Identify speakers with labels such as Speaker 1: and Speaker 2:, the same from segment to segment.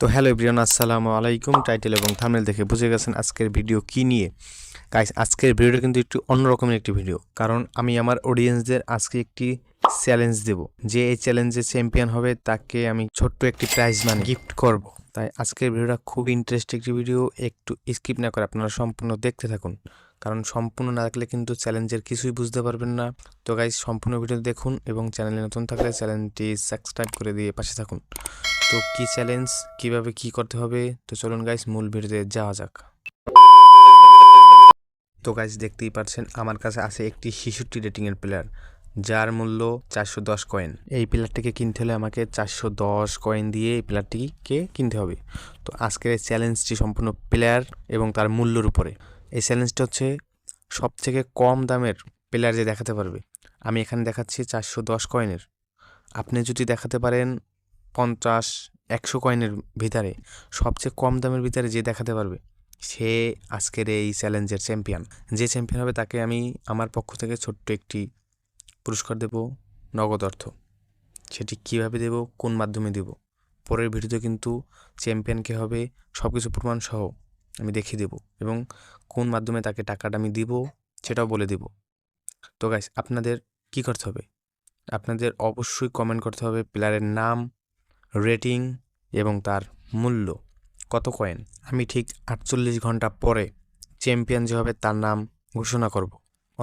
Speaker 1: তো hello everyone, আসসালামু আলাইকুম। টাইটেল এবং থামেল দেখে বুঝে গেছেন আজকের ভিডিও কি নিয়ে। গাইস আজকের ভিডিওটা কিন্তু একটু অন্যরকমের একটি ভিডিও। কারণ আমি আমার অডিয়েন্সদের আজকে একটি চ্যালেঞ্জ দেব। যে এই চ্যালেঞ্জে চ্যাম্পিয়ন হবে, তাকে আমি ছোট্ট একটি প্রাইজ মানে গিফট করব। তাই আজকের ভিডিওটা খুব ইন্টারেস্টিং একটি ভিডিও। একটু স্কিপ না করে আপনারা সম্পূর্ণ দেখতে থাকুন। কারণ সম্পূর্ণ না দেখলে কিন্তু চ্যালেঞ্জের কিছুই বুঝতে পারবেন না। তো গাইজ সম্পূর্ণ ভিডিও দেখুন এবং চ্যানেলে নতুন থাকলে চ্যানেলটি সাবস্ক্রাইব করে দিয়ে পাশে থাকুন। তো কি চ্যালেঞ্জ কীভাবে কি করতে হবে? তো চলুন গাইজ মূল ভিডিওতে যাওয়া যাক। তো গাইস দেখতেই পাচ্ছেন আমার কাছে আছে একটি শিশুটি রেটিংয়ের প্লেয়ার যার মূল্য চারশো দশ কয়েন এই প্লেয়ারটিকে কিনতে হলে আমাকে চারশো দশ কয়েন দিয়ে এই প্লেয়ারটিকে কিনতে হবে। তো আজকের এই চ্যালেঞ্জটি সম্পূর্ণ প্লেয়ার এবং তার মূল্যর উপরে। এই চ্যালেঞ্জটা হচ্ছে সব থেকে কম দামের প্লেয়ার যে দেখাতে পারবে। আমি এখানে দেখাচ্ছি চারশো দশ কয়েনের আপনি যদি দেখাতে পারেন পঞ্চাশ, একশো কয়েনের ভিতরে, সবচেয়ে কম দামের ভিতরে যে দেখাতে পারবে, সে আজকের এই চ্যালেঞ্জের চ্যাম্পিয়ন যে চ্যাম্পিয়ন হবে তাকে আমি আমার পক্ষ থেকে ছোট্ট একটি পুরস্কার দেব, নগদ অর্থ। সেটি কীভাবে দেব, কোন মাধ্যমে দেব, পরের ভিডিওতে কিন্তু চ্যাম্পিয়ন চ্যাম্পিয়নকে হবে সব কিছু প্রমাণ সহ। আমি দেখিয়ে দেব এবং কোন মাধ্যমে তাকে টাকাটা আমি দিব সেটাও বলে দেব। তো গাইস আপনাদের কি করতে হবে? আপনাদের অবশ্যই কমেন্ট করতে হবে প্লেয়ারের নাম রেটিং এবং তার মূল্য। কত কয়েন আমি ঠিক আটচল্লিশ ঘণ্টা পরে চ্যাম্পিয়ন যে হবে তার নাম ঘোষণা করব।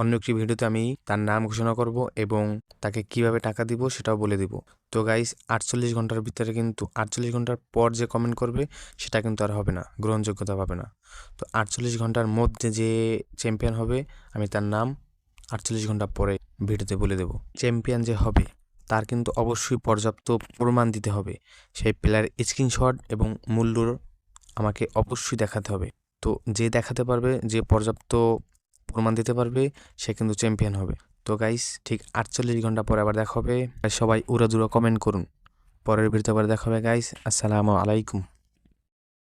Speaker 1: অন্য একটি ভিডিওতে আমি তার নাম ঘোষণা করব এবং তাকে কীভাবে টাকা দিব সেটাও বলে দিব। তো গাইস আটচল্লিশ ঘণ্টার ভিতরে কিন্তু, আটচল্লিশ ঘণ্টার পর যে কমেন্ট করবে, সেটা কিন্তু আর হবে না, গ্রহণযোগ্যতা পাবে না। তো আটচল্লিশ ঘণ্টার মধ্যে যে চ্যাম্পিয়ন হবে, আমি তার নাম আটচল্লিশ ঘণ্টা পরে ভিডিওতে বলে দেব। চ্যাম্পিয়ন যে হবে, তার কিন্তু অবশ্যই পর্যাপ্ত প্রমাণ দিতে হবে। সেই প্লেয়ারের স্ক্রিনশট এবং মূল্যর আমাকে অবশ্যই দেখাতে হবে। তো যে দেখাতে পারবে, যে পর্যাপ্ত প্রমাণ দিতে পারবে, সে কিন্তু চ্যাম্পিয়ন হবে। তো গাইস ঠিক আটচল্লিশ ঘণ্টা পরে আবার দেখা হবে। সবাই উড়াদুরা কমেন্ট করুন। পরের ভিডিওতে আবার দেখা হবে গাইস আসসালামু আলাইকুম।